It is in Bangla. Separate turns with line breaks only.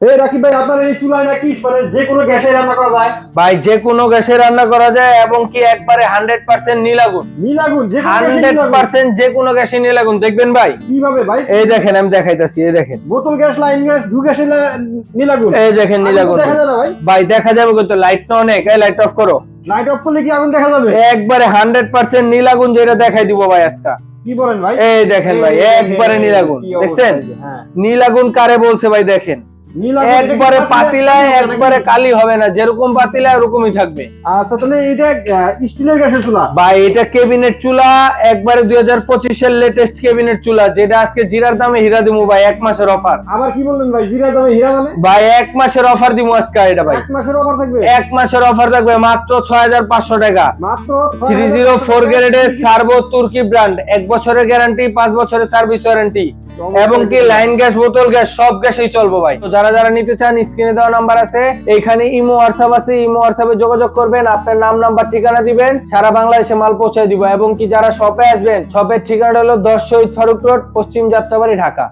এই রাকিব ভাই আপনার এই চুলায় নাকি মানে যে কোনো গ্যাসে রান্না করা যায়?
ভাই যে কোনো গ্যাসে রান্না করা যায় এবং কি একবারে নীলাগুন
নীলাগুন যে কোনো গ্যাসে
হান্ড্রেড
নীলাগুন।
পার্সেন্ট যে কোনো গ্যাসে নীলাগুন দেখবেন ভাই?
কীভাবে ভাই?
এই দেখেন আমি দেখাইতাছি এই দেখেন।
বোতল গ্যাস লাইন গ্যাস দু গ্যাসে নীলাগুন
এই দেখেন নীলাগুন
দেখা যায় ভাই?
ভাই দেখা যাবে কিন্তু লাইট না অনেক। এই লাইট অফ করো।
লাইট অফ করলে কি আগুন দেখা যাবে?
একবারে হান্ড্রেড পার্সেন্ট নীলাগুন যেটা দেখাই দিব ভাই আজকা।
কি বলেন ভাই?
এই দেখেন ভাই একবারে নীলাগুন দেখছেন?
হ্যাঁ।
নীলাগুন কারে বলছে ভাই দেখেন। একবারে
পাতিলা-
একবারে কালি হবে না যেরকম পাতিলা ওরকমই থাকবে।
আচ্ছা তাহলে এটা স্টিলের গ্যাসের চুলা?
ভাই এটা কেবিনেট চুলা একবারে লেটেস্ট কেবিনেট চুলা যেটা আজকে জিরার দামে হীরা দিমু ভাই এক মাসের অফার
আবার কি বললেন ভাই জিরা দামে হীরা মানে?
ভাই এক মাসের অফার দিমু আজকে এটা ভাই।
এক মাসের অফার থাকবে?
এক মাসের অফার থাকবে মাত্র ছয় হাজার পাঁচশো টাকা।
মাত্র
থ্রি জিরো ফোর গ্রেডের সার্ভো তুর্কি ব্র্যান্ড এক বছরের গ্যারান্টি পাঁচ বছরের সার্ভিস ওয়ারেন্টি এবং কি লাইন গ্যাস বোতল গ্যাস সব গ্যাসেই চলবো ভাই। যারা যারা নিতে চান স্ক্রিনে দেওয়া নাম্বার আছে। এইখানে ইমো হোয়াটসঅ্যাপ আছে। ইমো হোয়াটসঅ্যাপে যোগাযোগ করবেন। আপনার নাম নাম্বার ঠিকানা দিবেন। সারা বাংলাদেশে মাল পৌঁছায় দিব। এবং কি যারা শপে আসবেন শপের ঠিকানাটা হলো দশ শহীদ ফারুক রোড, পশ্চিম যাত্রাবাড়ি, ঢাকা।